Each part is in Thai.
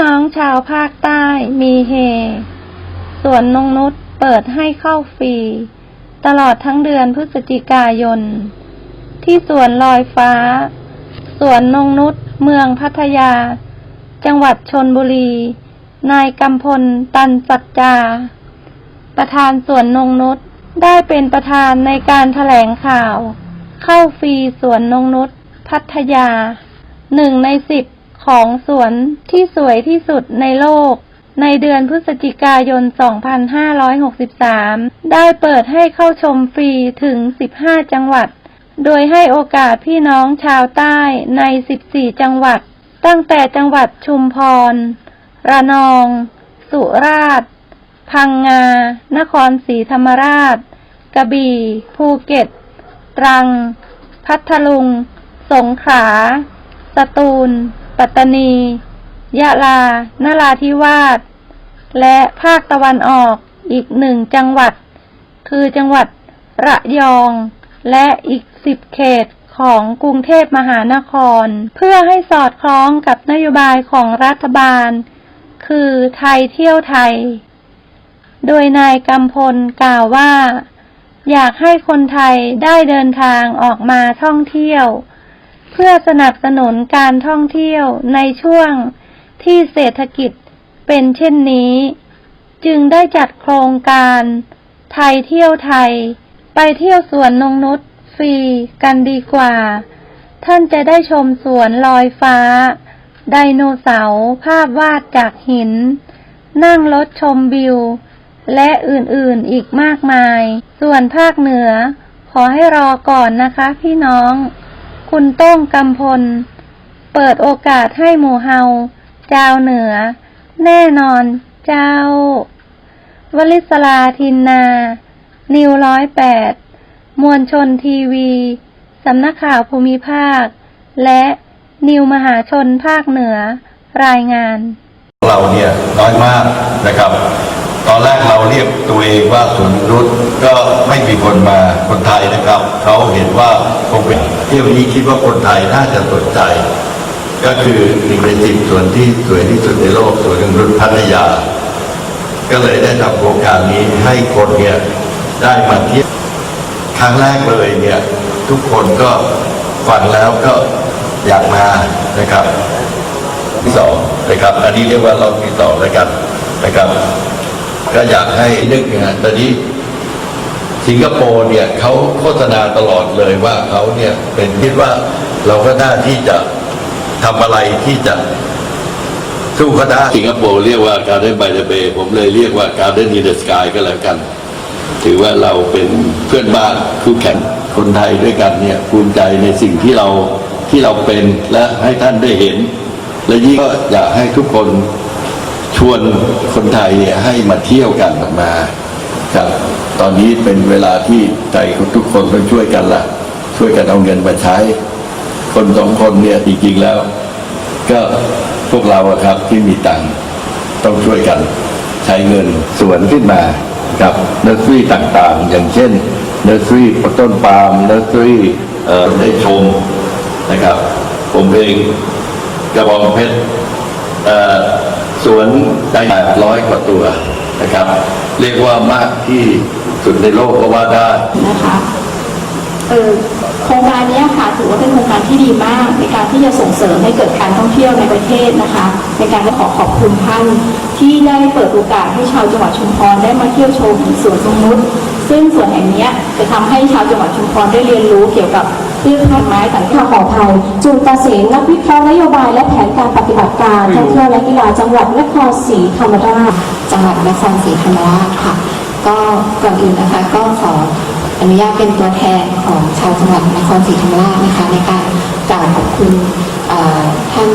น้องชาวภาคใต้มีเฮสวนนงนุษเปิดให้เข้าฟรี ตลอดทั้งเดือนพฤศจิกายน ที่สวนลอยฟ้า สวนนงนุษเมืองพัทยา จังหวัดชนบุรี นายกำพล ตันสัจจา ประธานสวนนงนุษได้เป็นประธานในการแถลงข่าว เข้าฟรีสวนนงนุษพัทยาหนึ่งในสิบ ของสวนที่สวยที่สุดในโลก ในเดือนพฤศจิกายน 2563 ได้เปิดให้เข้าชมฟรีถึง 15 จังหวัด โดยให้โอกาสพี่น้องชาวใต้ใน 14 จังหวัด ตั้งแต่จังหวัดชุมพร ระนอง สุราษฎร์ พังงา นครศรีธรรมราช กระบี่ ภูเก็ต ตรัง พัทลุง สงขลา สตูล ปัตตานี ยะลานราธิวาส และภาคตะวันออกอีกหนึ่งจังหวัด คือจังหวัดระยอง และอีกสิบเขตของกรุงเทพมหานคร เพื่อให้สอดคล้องกับนโยบายของรัฐบาล คือไทยเที่ยวไทย โดยนายกำพลกล่าวว่า อยากให้คนไทยได้เดินทางออกมาท่องเที่ยว พื่อสนับสนุนการท่องเที่ยวในช่วงที่เศรษฐกิจเป็นเช่นนี้ จึงได้จัดโครงการ ไทยเที่ยวไทย ไปเที่ยวสวนนงนุษฟรีกันดีกว่า ท่านจะได้ชมสวนลอยฟ้า ไดโนเสาร์ภาพวาดจากหิน นั่งรถชมวิว และอื่นๆอีกมากมาย ส่วนภาคเหนือ ขอให้รอก่อนนะคะพี่น้อง คุณโต้งกำพล เปิดโอกาสให้หมู่เฮาเจ้าเหนือ แน่นอนเจ้าวลิศลาทินนา นิวร้อยแปด มวลชนทีวี สำนักข่าวภูมิภาค และนิวมหาชนภาคเหนือ รายงาน เราเนี่ยน้อยมากนะครับ ตอนแรกเราเรียกตัวเองว่าศูนรุษก็ไม่มีคนมาคนไทยนะครับเขาเห็นว่าคงเป็นเที่ยวนี้คิดว่าคนไทยน่าจะสนใจ ก็คือหนึ่งในสิบส่วนที่สวยที่สุดในโลกสวนนรุษพัทยา ก็เลยได้ทำโครงการนี้ให้คนเนี่ยได้มาเที่ยวครั้งแรกเลยเนี่ยทุกคนก็ฟังแล้วก็อยากมานะครับที่สองนะครับ อันนี้เรียกว่าเรอบที่สองแล้วกันนะครับ ก็อยากให้นึกนะตอนนี้สิงคโปร์เนี่ยเขาโฆษณาตลอดเลยว่าเขาเนี่ยเป็นคิดว่าเราก็น่าที่จะทำอะไรที่จะสู้เขาได้สิงคโปร์เรียกว่า Garden by the Bay ผมเลยเรียกว่า Garden in the Sky ก็แล้วกัน ถือว่าเราเป็นเพื่อนบ้านคู่แข่งคนไทยด้วยกันเนี่ยภูมิใจในสิ่งที่เราที่เราเป็นและให้ท่านได้เห็น และยิ่งก็อยากให้ทุกคน ชวนคนไทยเนี่ยให้มาเที่ยวกันมาครับตอนนี้เป็นเวลาที่ใจทุกคนต้องช่วยกันละช่วยกันเอาเงินมาใช้ คนสองคนเนี่ยจริงๆแล้ว ก็พวกเราครับที่มีตังค์ต้องช่วยกันใช้เงินสวนขึ้นมากับเนอร์สรี่ต่างๆ อย่างเช่นเนอร์สรี่ต้นปาล์มเนอร์สรี่เอ่อได้ชมนะครับ ผมเองกระบองเพชรเอ่อ สวนได้ร้อยกว่าตัวนะครับ เรียกว่ามากที่สุดในโลกก็ว่าได้นะคะเออโครงการนี้ค่ะถือว่าเป็นโครงการที่ดีมาก ในการที่จะส่งเสริมให้เกิดการท่องเที่ยวในประเทศนะคะ ในการขอขอบคุณท่านที่ได้เปิดโอกาสให้ชาวจังหวัดชุมพรได้มาเที่ยวชมสวนสมนุษซึ่งสวนแห่งนี้จะทำให้ชาวจังหวัดชุมพรได้เรียนรู้เกี่ยวกับ พืชพันธุ์ไม้ต่างข่าวขอไทยจุลตาเสนนักวิเคราะห์นโยบายและแผนการปฏิบัติการท่องเที่ยวและกีฬาจังหวัดนครศรีธรรมราชจังหวัดนครศรีธรรมราชค่ะ ก็ก่อนอื่นนะคะก็ขออนุญาตเป็นตัวแทนของชาวจังหวัดนครศรีธรรมราชนะคะในการกล่าวขอบคุณเอ่อท่าน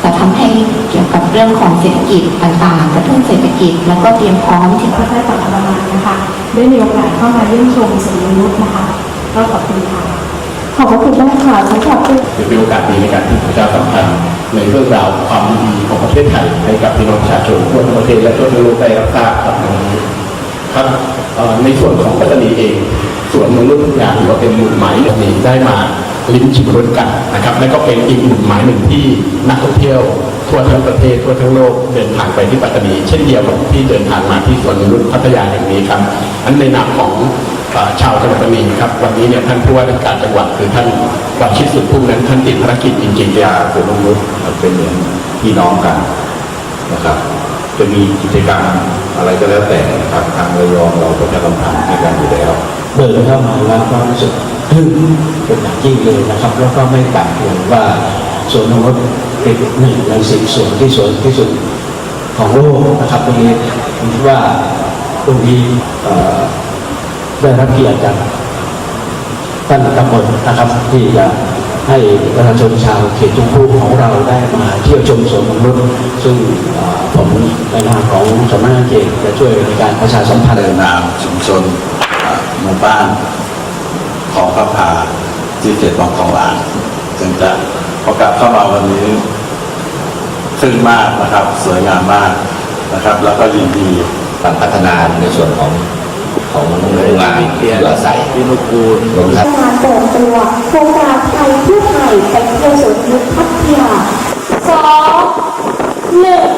แต่ทำให้เกี่ยวกับเรื่องของเศรษฐกิจต่างๆกระตุ้นเศรษฐกิจ แล้วก็เตรียมพร้อมที่ก็ได้ปัตตานีนะคะได้มีโอกาสเข้ามาเยี่ยมชมสวนนงนุษนะคะก็ขอบคุณค่ะ ขอบพระคุณมากค่ะสำหรับถือเป็นโอกาสดีในการที่ประชาสัมพันธ์ในเรื่องราวความดีของประเทศไทยให้กับพี่น้องประชาชนทั่วทั้งประเทศและทั่วทั้งโลกได้รับทราบครับในวันนี้ครับในส่วนของปัตตานีเองส่วนมืองรุ่นทุกอย่างถือว่าเป็นหมุดหมายหนึ่งนี้ได้มาลิ้มชิมรสกันนะครับและก็เป็นอีกหมุดหมายหนึ่งที่นักท่องเที่ยวทั่วทั้งประเทศทั่วทั้งโลกเดินทางไปที่ปัตตานี เช่นเดียวกับที่เดินทางมาที่สวนนงนุษย์พัทยาแห่งนี้ครับอันในนามของ ชาวจังหวัดปัตตานีครับวันนี้เนี่ยท่านผู้ว่าราชการจังหวัดคือท่านวชิรสุดพุ่มนั้นท่านติดภารกิจจริงๆยาสวนนงนุษย์เป็นเหมือนพี่น้องกันนะครับ จะมีกิจกรรมอะไรก็แล้วแต่นะครับทางระยองเราก็จะทำทำด้วยกันอยู่แล้วเดินเข้ามาแล้วก็รู้สึกทึ่งเป็นอย่างยิ่งเลยนะครับ แล้วก็ไม่ต่างเลยว่าสวนนงนุษย์เป็นหนึ่งในสิบสวนที่สวยที่สุดของโลกนะครับตรงนี้ผมคิดว่าตรงนี้เอ่อ ได้รับเกียรติจากท่านกำมลนะครับ ที่จะให้ประชาชนชาวเขตจุมพูของเราได้มาเที่ยวชมสวนนงนุษย์ซึ่งผมในนามของสำนักงานเขตจะช่วยในการประชาสัมพันธ์ในนามชุมชนหมู่บ้านของพระพาที่เขตบางของหลางจึงจะประกาศเข้ามาวันนี้ขึ้นมากนะครับ สวยงามมากนะครับ แล้วก็ยินดีการพัฒนาในส่วนของ ของโรงงานเพื่อใส่พินุกูลโรงงานเปิดตัวโครงการไทยเพื่อไทยไปเที่ยวสวนนุพัทยาสองหนึ่ง